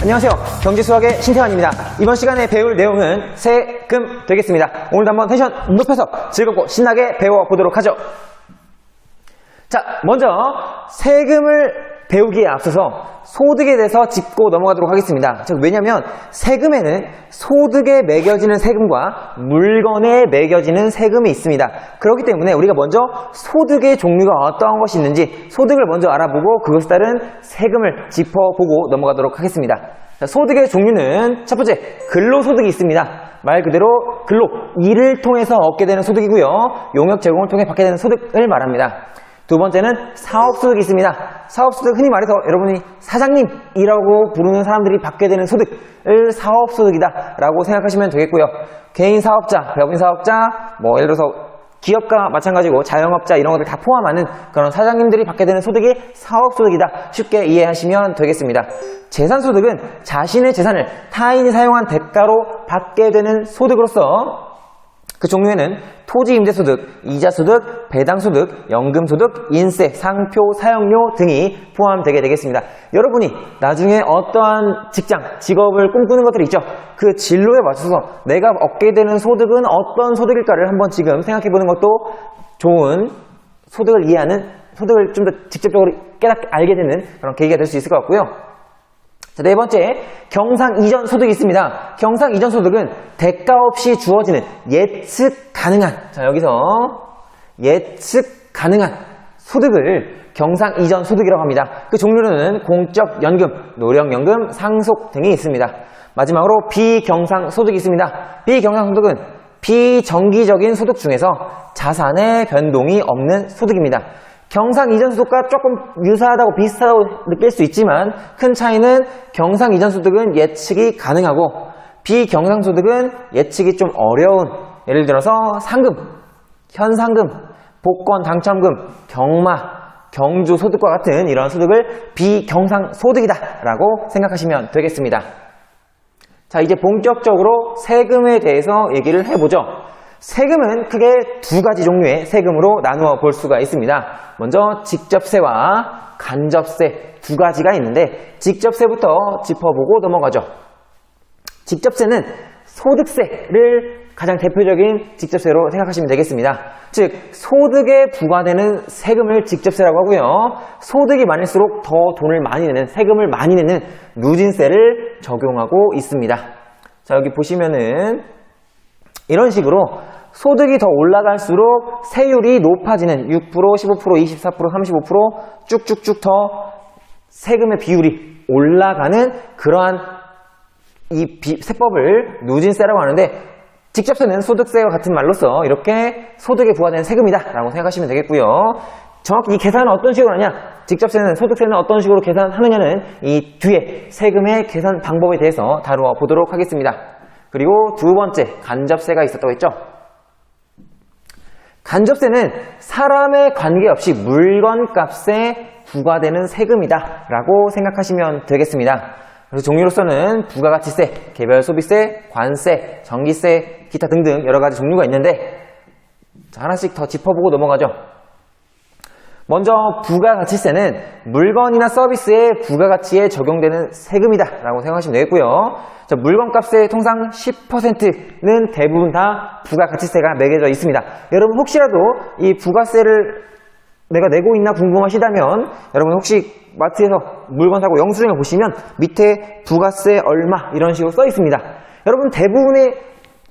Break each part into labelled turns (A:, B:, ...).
A: 안녕하세요. 경제수학의 신태환입니다. 이번 시간에 배울 내용은 세금 되겠습니다. 오늘도 한번 텐션 높여서 즐겁고 신나게 배워보도록 하죠. 자, 먼저 세금을 배우기에 앞서서 소득에 대해서 짚고 넘어가도록 하겠습니다. 자, 왜냐하면 세금에는 소득에 매겨지는 세금과 물건에 매겨지는 세금이 있습니다. 그렇기 때문에 우리가 먼저 소득의 종류가 어떠한 것이 있는지 소득을 먼저 알아보고 그것에 따른 세금을 짚어보고 넘어가도록 하겠습니다. 자, 소득의 종류는 첫 번째 근로소득이 있습니다. 말 그대로 근로, 일을 통해서 얻게 되는 소득이고요. 용역 제공을 통해 받게 되는 소득을 말합니다. 두 번째는 사업소득이 있습니다. 사업소득 흔히 말해서 여러분이 사장님이라고 부르는 사람들이 받게 되는 소득을 사업소득이다 라고 생각하시면 되겠고요. 개인 사업자, 법인 사업자, 뭐 예를 들어서 기업과 마찬가지고 자영업자 이런 것들 다 포함하는 그런 사장님들이 받게 되는 소득이 사업소득이다. 쉽게 이해하시면 되겠습니다. 재산소득은 자신의 재산을 타인이 사용한 대가로 받게 되는 소득으로서 그 종류에는 토지 임대소득, 이자소득, 배당소득, 연금소득, 인세, 상표, 사용료 등이 포함되게 되겠습니다. 여러분이 나중에 어떠한 직장, 직업을 꿈꾸는 것들이 있죠. 그 진로에 맞춰서 내가 얻게 되는 소득은 어떤 소득일까를 한번 지금 생각해 보는 것도 좋은 소득을 이해하는, 소득을 좀 더 직접적으로 깨닫게 알게 되는 그런 계기가 될 수 있을 것 같고요. 자, 네 번째, 경상 이전 소득이 있습니다. 경상 이전 소득은 대가 없이 주어지는 예측 가능한, 자, 여기서 예측 가능한 소득을 경상 이전 소득이라고 합니다. 그 종류는 공적 연금, 노령 연금, 상속 등이 있습니다. 마지막으로 비경상 소득이 있습니다. 비경상 소득은 비정기적인 소득 중에서 자산의 변동이 없는 소득입니다. 경상 이전 소득과 조금 유사하다고 비슷하다고 느낄 수 있지만 큰 차이는 경상 이전 소득은 예측이 가능하고 비경상 소득은 예측이 좀 어려운 예를 들어서 상금, 현상금, 복권 당첨금, 경마, 경주 소득과 같은 이런 소득을 비경상 소득이다라고 생각하시면 되겠습니다. 자, 이제 본격적으로 세금에 대해서 얘기를 해보죠. 세금은 크게 두 가지 종류의 세금으로 나누어 볼 수가 있습니다. 먼저 직접세와 간접세 두 가지가 있는데 직접세부터 짚어보고 넘어가죠. 직접세는 소득세를 가장 대표적인 직접세로 생각하시면 되겠습니다. 즉 소득에 부과되는 세금을 직접세라고 하고요. 소득이 많을수록 더 돈을 많이 내는 세금을 많이 내는 누진세를 적용하고 있습니다. 자 여기 보시면은 이런 식으로 소득이 더 올라갈수록 세율이 높아지는 6%, 15%, 24%, 35% 쭉쭉쭉 더 세금의 비율이 올라가는 그러한 이 비- 세법을 누진세라고 하는데 직접세 는 소득세와 같은 말로써 이렇게 소득에 부과되는 세금이다 라고 생각하시면 되겠고요. 정확히 이 계산은 어떤 식으로 하냐? 직접세는 소득세는 어떤 식으로 계산하느냐는 이 뒤에 세금의 계산 방법에 대해서 다루어 보도록 하겠습니다. 그리고 두 번째 간접세가 있었다고 했죠. 간접세는 사람의 관계없이 물건값에 부과되는 세금이다 라고 생각하시면 되겠습니다. 그래서 종류로서는 부가가치세, 개별소비세, 관세, 전기세, 기타 등등 여러 가지 종류가 있는데 자, 하나씩 더 짚어보고 넘어가죠. 먼저 부가가치세는 물건이나 서비스의 부가가치에 적용되는 세금이다 라고 생각하시면 되겠고요. 자, 물건값의 통상 10%는 대부분 다 부가가치세가 매겨져 있습니다. 여러분 혹시라도 이 부가세를 내가 내고 있나 궁금하시다면 여러분 혹시 마트에서 물건 사고 영수증을 보시면 밑에 부가세 얼마 이런 식으로 써 있습니다. 여러분 대부분의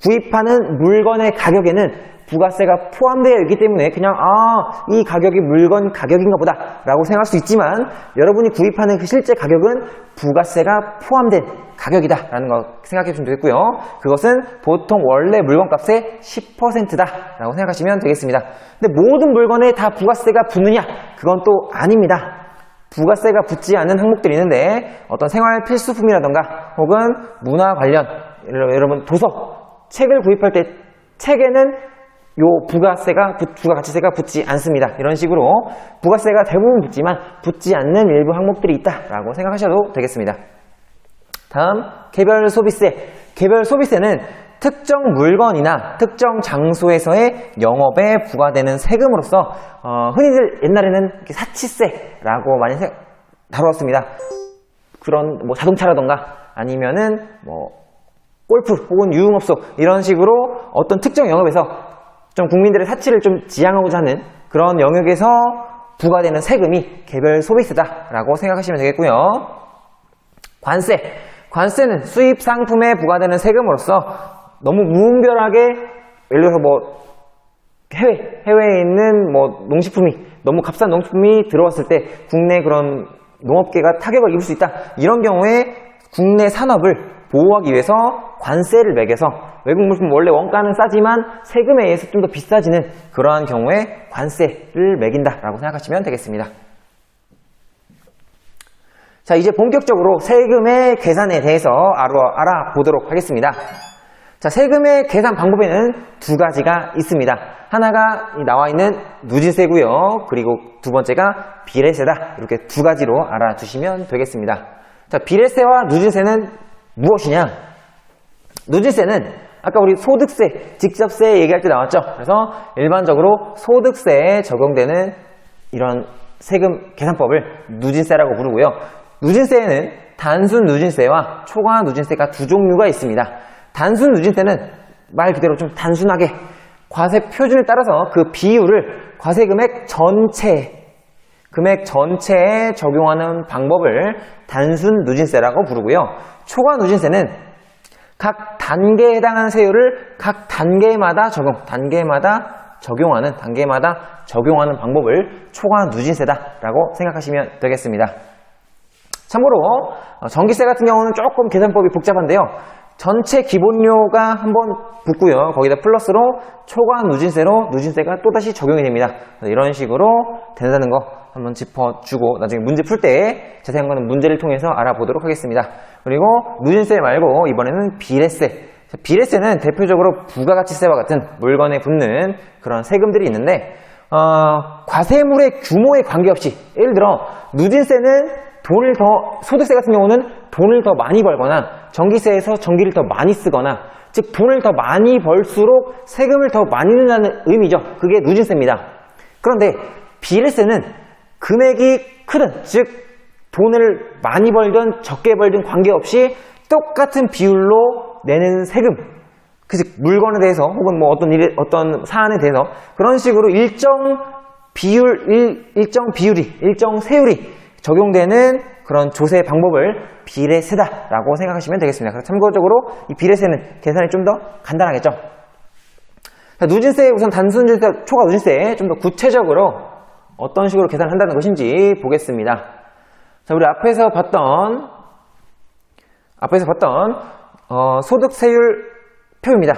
A: 구입하는 물건의 가격에는 부가세가 포함되어 있기 때문에 그냥 아 이 가격이 물건 가격인가 보다 라고 생각할 수 있지만 여러분이 구입하는 그 실제 가격은 부가세가 포함된 가격이다 라는 거 생각해 주시면 되겠고요. 그것은 보통 원래 물건값의 10%다 라고 생각하시면 되겠습니다. 근데 모든 물건에 다 부가세가 붙느냐? 그건 또 아닙니다. 부가세가 붙지 않는 항목들이 있는데 어떤 생활 필수품이라던가 혹은 문화 관련 여러분 도서 책을 구입할 때 책에는 요 부가세가 붙- 부가가치세가 붙지 않습니다. 이런 식으로 부가세가 대부분 붙지만 붙지 않는 일부 항목들이 있다라고 생각하셔도 되겠습니다. 다음 개별 소비세. 개별 소비세는 특정 물건이나 특정 장소에서의 영업에 부과되는 세금으로서 어, 흔히들 옛날에는 사치세라고 많이 생- 다루었습니다. 그런 뭐 자동차라던가 아니면은 뭐 골프 혹은 유흥업소 이런 식으로 어떤 특정 영역에서 좀 국민들의 사치를 좀 지향하고자 하는 그런 영역에서 부과되는 세금이 개별 소비세다라고 생각하시면 되겠고요. 관세. 관세는 수입 상품에 부과되는 세금으로서 너무 무분별하게 예를 들어서 뭐 해외, 해외에 있는 뭐 농식품이 너무 값싼 농식품이 들어왔을 때 국내 그런 농업계가 타격을 입을 수 있다. 이런 경우에 국내 산업을 보호하기 위해서 관세를 매겨서 외국 물품 원래 원가는 싸지만 세금에 의해서 좀 더 비싸지는 그러한 경우에 관세를 매긴다라고 생각하시면 되겠습니다. 자, 이제 본격적으로 세금의 계산에 대해서 알아, 알아보도록 하겠습니다. 자, 세금의 계산 방법에는 두 가지가 있습니다. 하나가 이 나와 있는 누진세고요. 그리고 두 번째가 비례세다. 이렇게 두 가지로 알아두시면 되겠습니다. 자, 비례세와 누진세는 무엇이냐? 누진세는 아까 우리 소득세, 직접세 얘기할 때 나왔죠. 그래서 일반적으로 소득세에 적용되는 이런 세금 계산법을 누진세라고 부르고요. 누진세에는 단순 누진세와 초과 누진세가 두 종류가 있습니다. 단순 누진세는 말 그대로 좀 단순하게 과세 표준에 따라서 그 비율을 과세 금액 전체 금액 전체에 적용하는 방법을 단순 누진세라고 부르고요. 초과 누진세는 각 단계에 해당하는 세율을 각 단계마다 적용, 단계마다 적용하는, 단계마다 적용하는 방법을 초과 누진세다라고 생각하시면 되겠습니다. 참고로 어, 전기세 같은 경우는 조금 계산법이 복잡한데요. 전체 기본료가 한번 붙고요. 거기다 플러스로 초과 누진세로 누진세가 또다시 적용이 됩니다. 이런 식으로 된다는 거 한번 짚어주고 나중에 문제 풀 때 자세한 거는 문제를 통해서 알아보도록 하겠습니다. 그리고 누진세 말고 이번에는 비례세. 자, 비례세는 대표적으로 부가가치세와 같은 물건에 붙는 그런 세금들이 있는데 어, 과세물의 규모에 관계없이 예를 들어 누진세는 돈을 더 소득세 같은 경우는 돈을 더 많이 벌거나 전기세에서 전기를 더 많이 쓰거나 즉 돈을 더 많이 벌수록 세금을 더 많이 낸다는 의미죠. 그게 누진세입니다. 그런데 비례세는 금액이 크든 즉 돈을 많이 벌든 적게 벌든 관계없이 똑같은 비율로 내는 세금 그즉 물건에 대해서 혹은 뭐 어떤 일 어떤 사안에 대해서 그런 식으로 일정 비율 일, 일정 비율이 일정 세율이 적용되는 그런 조세 방법을 비례세다라고 생각하시면 되겠습니다. 그래서 참고적으로 이 비례세는 계산이 좀 더 간단하겠죠. 자, 누진세 우선 단순 누진세, 초과 누진세 좀 더 구체적으로 어떤 식으로 계산을 한다는 것인지 보겠습니다. 자, 우리 앞에서 봤던 앞에서 봤던 어, 소득세율 표입니다.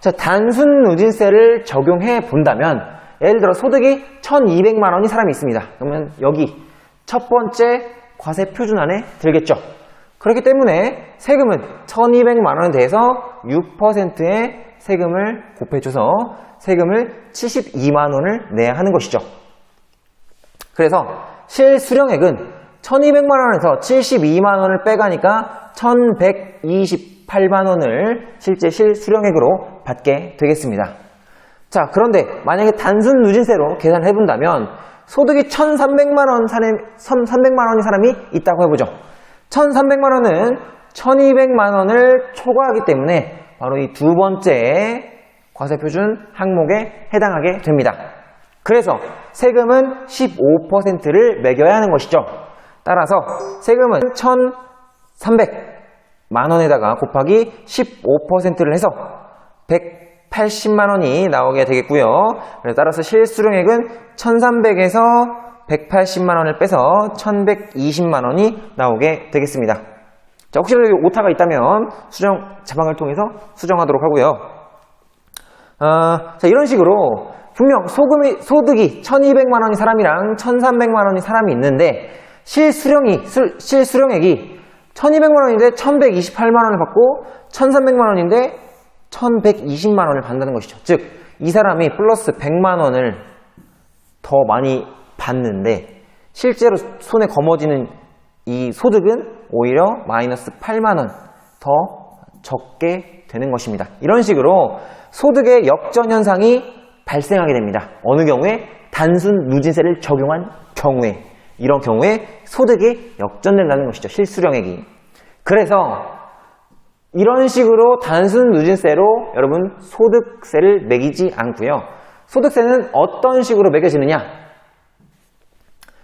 A: 자, 단순 누진세를 적용해 본다면 예를 들어 소득이 1,200만 원이 사람이 있습니다. 그러면 여기 첫 번째 과세 표준 안에 들겠죠. 그렇기 때문에 세금은 1200만 원에 대해서 6%의 세금을 곱해줘서 세금을 72만 원을 내야 하는 것이죠. 그래서 실수령액은 1200만 원에서 72만 원을 빼가니까 1128만 원을 실제 실수령액으로 받게 되겠습니다. 자, 그런데 만약에 단순 누진세로 계산해 본다면 소득이 1,300만 원 사람, 300만 원이 사람이 있다고 해보죠. 1,300만 원은 1,200만 원을 초과하기 때문에 바로 이 두 번째 과세 표준 항목에 해당하게 됩니다. 그래서 세금은 15%를 매겨야 하는 것이죠. 따라서 세금은 1,300만 원에다가 곱하기 15%를 해서 180만 원이 나오게 되겠고요. 따라서 실수령액은 1,300에서 180만 원을 빼서 1,120만 원이 나오게 되겠습니다. 자, 혹시라도 오타가 있다면 수정 자방을 통해서 수정하도록 하고요. 어, 자, 이런 식으로 분명 소금이, 소득이 1,200만 원이 사람이랑 1,300만 원이 사람이 있는데 실수령이, 수, 실수령액이 1,200만 원인데 1,128만 원을 받고 1,300만 원인데 1,120만 원을 받는다는 것이죠. 즉, 이 사람이 플러스 100만 원을 더 많이 받는데 실제로 손에 거머쥐는 이 소득은 오히려 마이너스 8만 원 더 적게 되는 것입니다. 이런 식으로 소득의 역전 현상이 발생하게 됩니다. 어느 경우에 단순 누진세를 적용한 경우에 이런 경우에 소득이 역전된다는 것이죠. 실수령액이. 그래서 이런 식으로 단순 누진세로 여러분 소득세를 매기지 않고요. 소득세는 어떤 식으로 매겨지느냐?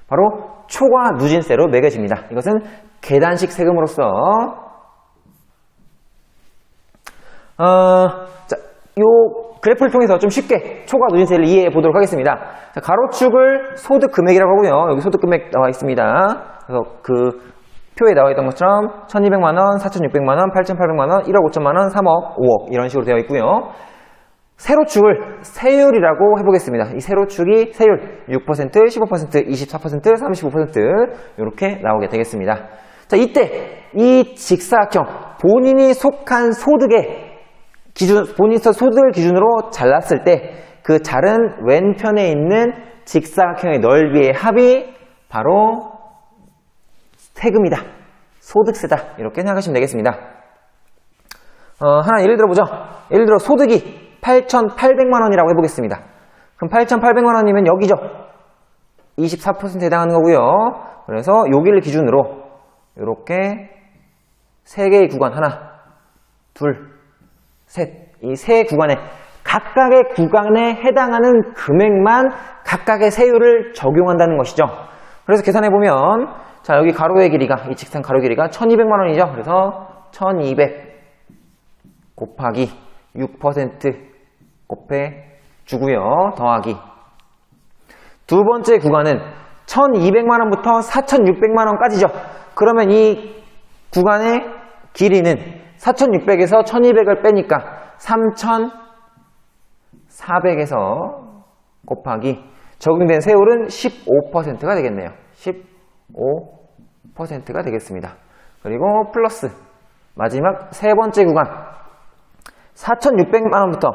A: 바로 초과 누진세로 매겨집니다. 이것은 계단식 세금으로서 어, 자, 요 그래프를 통해서 좀 쉽게 초과 누진세를 이해해 보도록 하겠습니다. 자, 가로축을 소득 금액이라고 하고요. 여기 소득 금액 나와 있습니다. 그래서 그 표에 나와 있던 것처럼 1200만 원, 4600만 원, 8800만 원, 1억 5천만 원, 3억, 5억 이런 식으로 되어 있고요. 세로축을 세율이라고 해보겠습니다. 이 세로축이 세율 6%, 15%, 24%, 35% 이렇게 나오게 되겠습니다. 자, 이때 이 직사각형 본인이 속한 소득의 기준, 본인 소득을 기준으로 잘랐을 때 그 자른 왼편에 있는 직사각형의 넓이의 합이 바로 세금이다. 소득세다. 이렇게 생각하시면 되겠습니다. 어, 하나 예를 들어보죠. 예를 들어 소득이 8,800만 원이라고 해보겠습니다. 그럼 8,800만 원이면 여기죠. 24%에 해당하는 거고요. 그래서 여기를 기준으로 이렇게 세 개의 구간 하나, 둘, 셋. 이 세 구간에 각각의 구간에 해당하는 금액만 각각의 세율을 적용한다는 것이죠. 그래서 계산해 보면 자 여기 가로의 길이가 이 직선 가로 길이가 1200만 원이죠. 그래서 1200 곱하기 6% 곱해 주고요. 더하기 두 번째 구간은 1200만 원부터 4600만 원까지죠. 그러면 이 구간의 길이는 4600에서 1200을 빼니까 3400에서 곱하기 적용된 세율은 15%가 되겠네요. 15%가 되겠습니다. 그리고 플러스 마지막 세 번째 구간 4,600만 원부터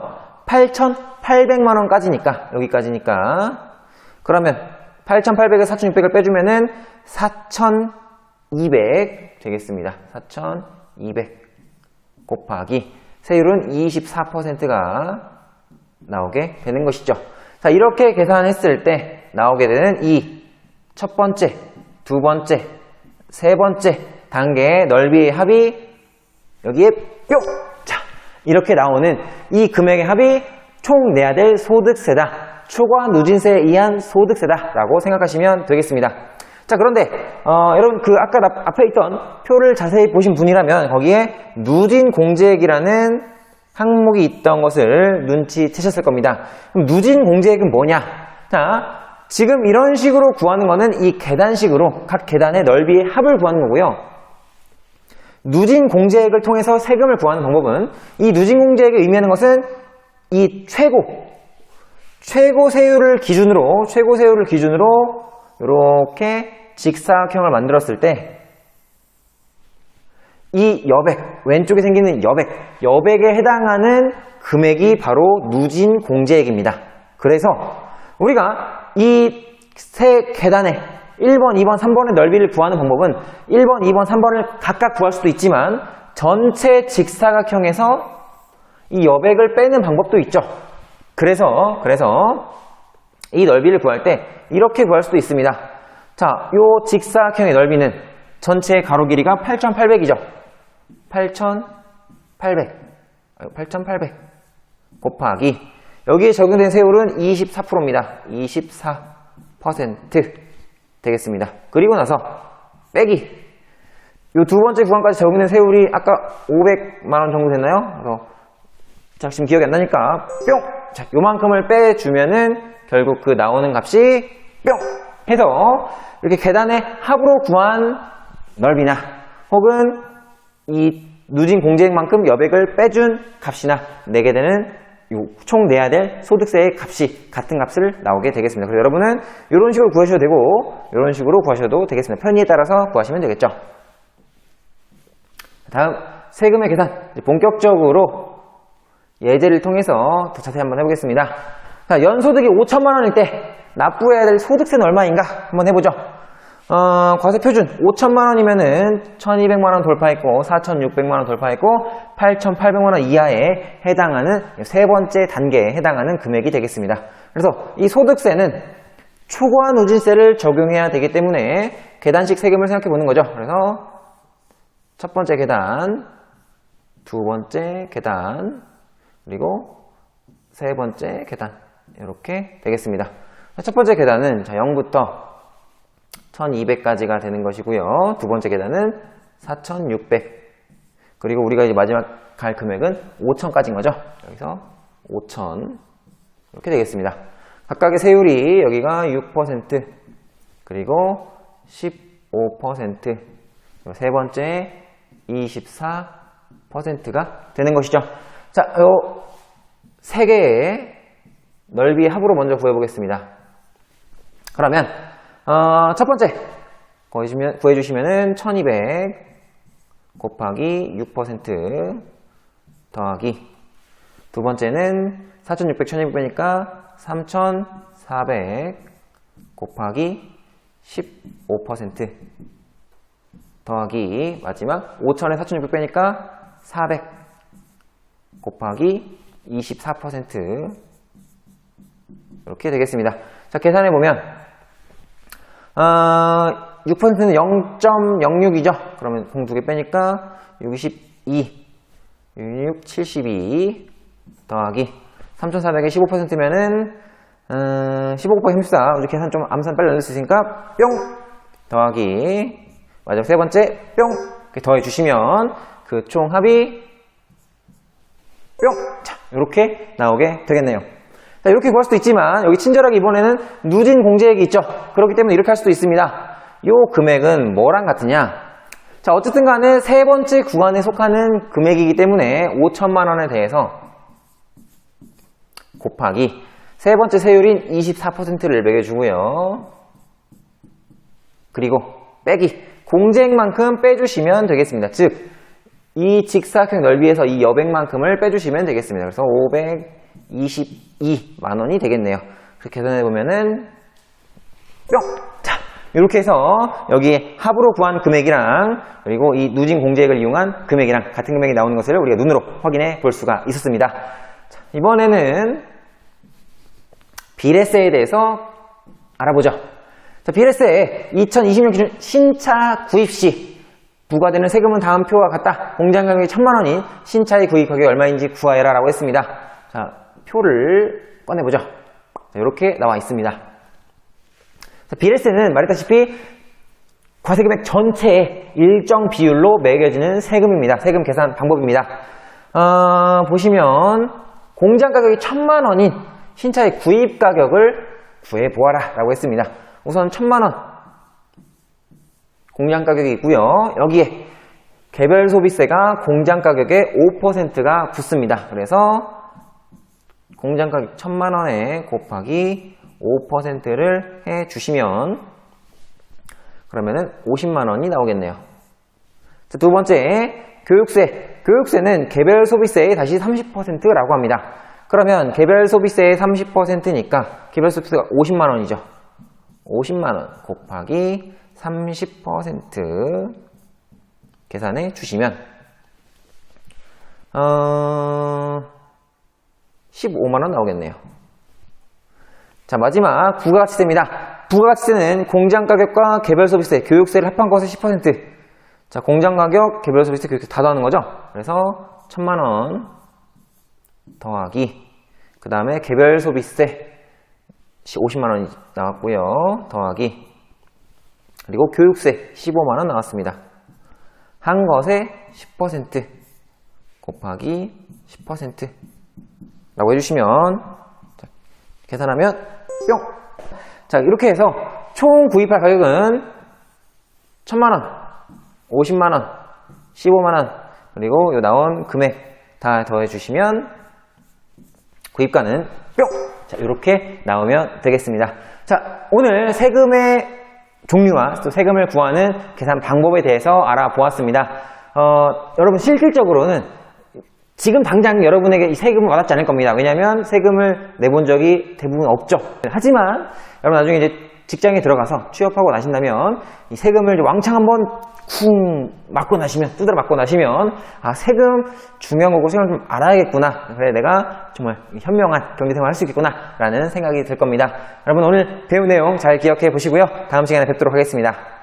A: 8,800만 원까지니까 여기까지니까 그러면 8,800에서 4,600을 빼주면은 4,200 되겠습니다. 4,200 곱하기 세율은 24%가 나오게 되는 것이죠. 자, 이렇게 계산했을 때 나오게 되는 이 첫 번째, 두 번째, 세 번째 단계의 넓이의 합이 여기에 뿅! 자, 이렇게 나오는 이 금액의 합이 총 내야 될 소득세다. 초과 누진세에 의한 소득세다라고 생각하시면 되겠습니다. 자, 그런데 어, 여러분 그 아까 나- 앞에 있던 표를 자세히 보신 분이라면 거기에 누진 공제액이라는 항목이 있던 것을 눈치채셨을 겁니다. 그럼 누진 공제액은 뭐냐? 자, 지금 이런 식으로 구하는 거는 이 계단식으로 각 계단의 넓이의 합을 구하는 거고요. 누진 공제액을 통해서 세금을 구하는 방법은 이 누진 공제액이 의미하는 것은 이 최고 최고 세율을 기준으로 최고 세율을 기준으로 이렇게 직사각형을 만들었을 때 이 여백 왼쪽에 생기는 여백 여백에 해당하는 금액이 바로 누진 공제액입니다. 그래서 우리가 이 세 계단에 1번, 2번, 3번의 넓이를 구하는 방법은 1번, 2번, 3번을 각각 구할 수도 있지만 전체 직사각형에서 이 여백을 빼는 방법도 있죠. 그래서 그래서 이 넓이를 구할 때 이렇게 구할 수도 있습니다. 자, 요 직사각형의 넓이는 전체 가로 길이가 8,800이죠. 8,800. 8,800 곱하기 여기에 적용된 세율은 24%입니다. 24% 되겠습니다. 그리고 나서 빼기 요두 번째 구간까지 적용된 세율이 아까 500만 원 정도 됐나요? 그래서 자, 지금 기억이 안 나니까 뿅! 자, 요만큼을 빼주면은 결국 그 나오는 값이 뿅! 해서 이렇게 계단의 합으로 구한 넓이나 혹은 이 누진 공제액만큼 여백을 빼준 값이나 내게 되는 요총 내야 될 소득세의 값이 같은 값을 나오게 되겠습니다. 그래서 여러분은 이런 식으로 구하셔도 되고 이런 식으로 구하셔도 되겠습니다. 편의에 따라서 구하시면 되겠죠. 다음 세금의 계산 본격적으로 예제를 통해서 더 자세히 한번 해보겠습니다. 자, 연소득이 5천만 원일 때 납부해야 될 소득세는 얼마인가 한번 해보죠. 어, 과세 표준 5천만 원이면은 1,200만 원 돌파했고 4,600만 원 돌파했고 8,800만 원 이하에 해당하는 세 번째 단계에 해당하는 금액이 되겠습니다. 그래서 이 소득세는 초과 누진세를 적용해야 되기 때문에 계단식 세금을 생각해 보는 거죠. 그래서 첫 번째 계단, 두 번째 계단, 그리고 세 번째 계단 이렇게 되겠습니다. 첫 번째 계단은 자 0부터 1200까지가 되는 것이고요. 두 번째 계단은 4600 그리고 우리가 이제 마지막 갈 금액은 5000까지인 거죠. 여기서 5000 이렇게 되겠습니다. 각각의 세율이 여기가 6% 그리고 15%세 번째 24%가 되는 것이죠. 자, 요 세 개의 넓이 합으로 먼저 구해보겠습니다. 그러면 어, 첫 번째 구해주시면, 구해주시면은 1200 곱하기 6% 더하기 두 번째는 4600, 1600이니까 3400 곱하기 15% 더하기 마지막 5000에 4600 빼니까 400 곱하기 24% 이렇게 되겠습니다. 자 계산해 보면 어, 6%는 0.06이죠. 그러면 공 두 개 빼니까 62 66 72 더하기 3,400에 15%면은 음, 15 곱하기 34 이렇게 계산 좀 암산 빨리 넣을 수 있으니까 뿅 더하기 마지막 세 번째 뿅 이렇게 더해 주시면 그 총 합이 뿅! 자, 이렇게 나오게 되겠네요. 자, 이렇게 구할 수도 있지만 여기 친절하게 이번에는 누진 공제액이 있죠. 그렇기 때문에 이렇게 할 수도 있습니다. 이 금액은 뭐랑 같으냐? 자, 어쨌든 간에 세 번째 구간에 속하는 금액이기 때문에 5천만 원에 대해서 곱하기 세 번째 세율인 24%를 매겨주고요. 그리고 빼기 공제액만큼 빼주시면 되겠습니다. 즉, 이 직사각형 넓이에서 이 여백만큼을 빼주시면 되겠습니다. 그래서 522만 원이 되겠네요. 그래서 계산해 보면은 뿅! 자, 이렇게 해서 여기 합으로 구한 금액이랑 그리고 이 누진 공제액을 이용한 금액이랑 같은 금액이 나오는 것을 우리가 눈으로 확인해 볼 수가 있었습니다. 자, 이번에는 비례세에 대해서 알아보죠. 자, 비례세 2026 기준 신차 구입 시 부과되는 세금은 다음 표와 같다. 공장 가격이 천만 원인 신차의 구입 가격이 얼마인지 구하여라 라고 했습니다. 자, 표를 꺼내보죠. 자, 이렇게 나와 있습니다. 자, 비례세는 말했다시피 과세금액 전체의 일정 비율로 매겨지는 세금입니다. 세금 계산 방법입니다. 어, 보시면 공장 가격이 천만 원인 신차의 구입 가격을 구해보아라 라고 했습니다. 우선 천만 원 공장 가격이 있고요. 여기에 개별 소비세가 공장 가격의 5%가 붙습니다. 그래서 공장 가격 천만 원에 곱하기 5%를 해 주시면 그러면은 50만 원이 나오겠네요. 자, 두 번째 교육세. 교육세는 개별 소비세의 다시 30%라고 합니다. 그러면 개별 소비세의 30%니까 개별 소비세가 50만 원이죠. 50만 원 곱하기 30% 계산해 주시면 어, 15만 원 나오겠네요. 자 마지막 부가가치세입니다. 부가가치세는 공장 가격과 개별 소비세, 교육세를 합한 것의 10%. 자 공장 가격, 개별 소비세, 교육세 다 더하는 거죠. 그래서 1천만 원 더하기 그 다음에 개별 소비세 50만 원이 나왔고요. 더하기 그리고 교육세 15만 원 나왔습니다. 한 것에 10% 곱하기 10% 라고 해주시면 자, 계산하면 뿅! 자 이렇게 해서 총 구입할 가격은 1000만원, 50만원, 15만원 그리고 요 나온 금액 다 더해주시면 구입가는 뿅! 자 이렇게 나오면 되겠습니다. 자 오늘 세금의 종류와 또 세금을 구하는 계산 방법에 대해서 알아보았습니다. 어, 여러분 실질적으로는 지금 당장 여러분에게 이 세금은 와닿지 않을 겁니다. 왜냐하면 세금을 내본 적이 대부분 없죠. 하지만 여러분 나중에 이제 직장에 들어가서 취업하고 나신다면 이 세금을 왕창 한번 쿵 맞고 나시면 두드려 맞고 나시면 아 세금 중요한 거고 세금을 좀 알아야겠구나. 그래 내가 정말 현명한 경제생활 할 수 있겠구나. 라는 생각이 들 겁니다. 여러분 오늘 배운 내용 잘 기억해 보시고요. 다음 시간에 뵙도록 하겠습니다